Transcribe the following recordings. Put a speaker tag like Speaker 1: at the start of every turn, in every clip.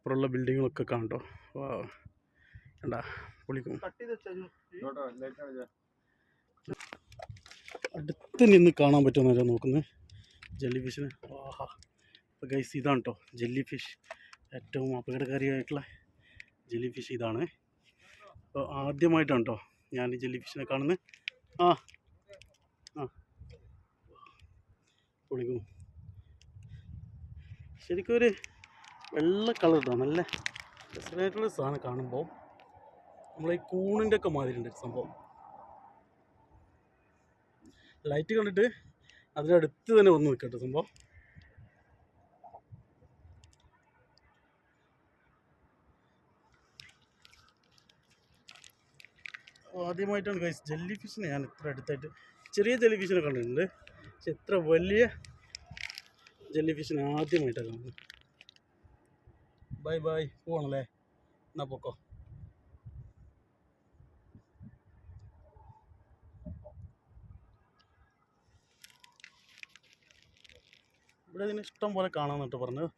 Speaker 1: അപ്പുറമുള്ള ബിൽഡിങ്ങുകളൊക്കെ കാണട്ടോ കണ്ടാ പൊളിക്കും. അടുത്ത് നിന്ന് കാണാൻ പറ്റുമെന്നല്ല നോക്കുന്നത് ജെല്ലി ഫിഷിന് ആഹാ. ഗൈസ് ഇതാണ് കേട്ടോ ജെല്ലി ഫിഷ് ഏറ്റവും അപകടകാരിയായിട്ടുള്ള ജെല്ലി ഫിഷ് ഇതാണ്. അപ്പോൾ ആദ്യമായിട്ടാണ് കേട്ടോ ഞാൻ ജെല്ലി ഫിഷിനെ കാണുന്നത് ആ. ആ. പൊളിക്കും. ശരിക്കും ഒരു വെള്ള കളർ കേട്ടോ നല്ല രസമായിട്ടുള്ള സാധനം കാണുമ്പോൾ നമ്മളെ ഈ കൂണിന്റെ ഒക്കെ മാതിരി ഉണ്ട് സംഭവം. ലൈറ്റ് കണ്ടിട്ട് അതിനടുത്ത് തന്നെ വന്ന് നിൽക്കട്ടെ സംഭവം. ആദ്യമായിട്ടാണ് കഴിച്ചത് ജെല്ലി ഫിഷിനെ ഞാൻ ഇത്ര അടുത്തായിട്ട് ചെറിയ ജെല്ലി ഫിഷിനെ കണ്ടിട്ടുണ്ട്. പക്ഷെ ഇത്ര വലിയ ജെല്ലി ഫിഷിനെ ആദ്യമായിട്ടാണ് കാണുന്നത്. ബൈ ബൈ പോകണല്ലേ എന്നാ പൊക്കോ. ഇവിടെ ഇതിന് ഇഷ്ടം പോലെ കാണാമെന്ന് കേട്ടോ പറഞ്ഞത്.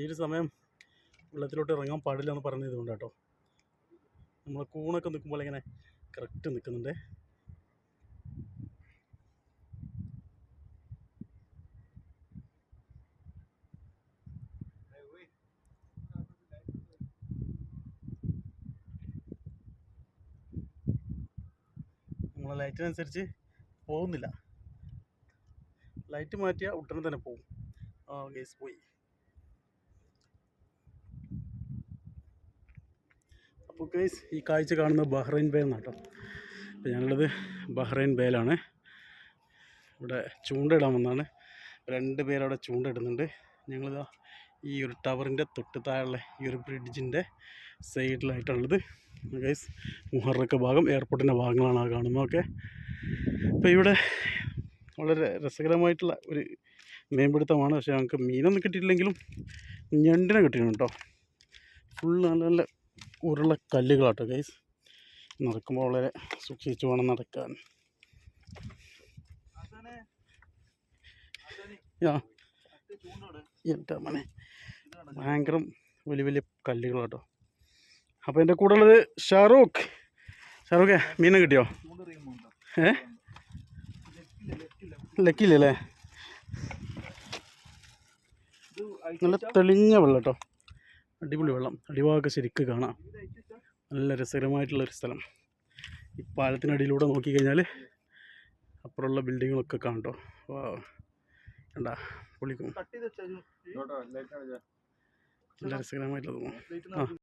Speaker 1: ഈ സമയം വെള്ളത്തിലോട്ട് ഇറങ്ങാൻ പാടില്ല എന്ന് പറഞ്ഞത് ഇതുകൊണ്ട് കേട്ടോ നമ്മൾ കൂണൊക്കെ നിൽക്കുമ്പോൾ ഇങ്ങനെ കറക്റ്റ് നിൽക്കുന്നുണ്ട്. നമ്മളെ ലൈറ്റിനനുസരിച്ച് പോകുന്നില്ല. ലൈറ്റ് മാറ്റിയാൽ ഉടനെ തന്നെ പോകും. ആ ഗേസ് പോയി. അപ്പോൾ ഗേസ് ഈ കാഴ്ച കാണുന്നത് ബഹ്റൈൻ ബേ എന്നാണ് കേട്ടോ. അപ്പോൾ ഞങ്ങളുള്ളത് ബഹ്റൈൻ ബേലാണ് ഇവിടെ ചൂണ്ടയിടാൻ വന്നാണ്. രണ്ട് പേരവിടെ ചൂണ്ടയിടുന്നുണ്ട്. ഞങ്ങളിതാ ഈ ഒരു ടവറിന്റെ തൊട്ട് താഴെയുള്ള ഈ ഒരു ബ്രിഡ്ജിന്റെ സൈഡിലായിട്ടുള്ളത്. ഗൈസ് മുഹറൊക്കെ ഭാഗം എയർപോർട്ടിന്റെ ഭാഗങ്ങളാണ് ആ കാണുന്നത്. ഓക്കെ അപ്പോൾ ഇവിടെ വളരെ രസകരമായിട്ടുള്ള ഒരു മീൻപിടുത്തമാണ് പക്ഷേ ഞങ്ങൾക്ക് മീനൊന്നും കിട്ടിയിട്ടില്ലെങ്കിലും ഞണ്ടിനെ കിട്ടിയിട്ടുണ്ട് കേട്ടോ. ഫുള്ള് നല്ല നല്ല ഉരുള കല്ലുകളാട്ടോ ഗൈസ് നടക്കുമ്പോൾ വളരെ സൂക്ഷിച്ചു വേണം നടക്കാൻ. യാ എന്റെ മണി ഭയങ്കരം വലിയ വലിയ കല്ലുകൾ കേട്ടോ. അപ്പോൾ എന്റെ കൂടെ ഉള്ളത് ഷാറൂഖ്. ഷാറൂഖെ മീനെ കിട്ടിയോ? ഏ? ലക്കില്ലല്ലേ നല്ല തെളിഞ്ഞ വെള്ളം കേട്ടോ. അടിപൊളി വെള്ളം. അടിഭാഗമൊക്കെ ശരിക്ക് കാണാം. നല്ല രസകരമായിട്ടുള്ളൊരു സ്ഥലം. ഈ പാലത്തിനടിയിലൂടെ നോക്കിക്കഴിഞ്ഞാൽ അപ്പുറമുള്ള ബിൽഡിങ്ങുകളൊക്കെ കാണും കണ്ടാ പൊളിക്കും നല്ല രസകരമായിട്ടുള്ള തോന്നുന്നു ആ.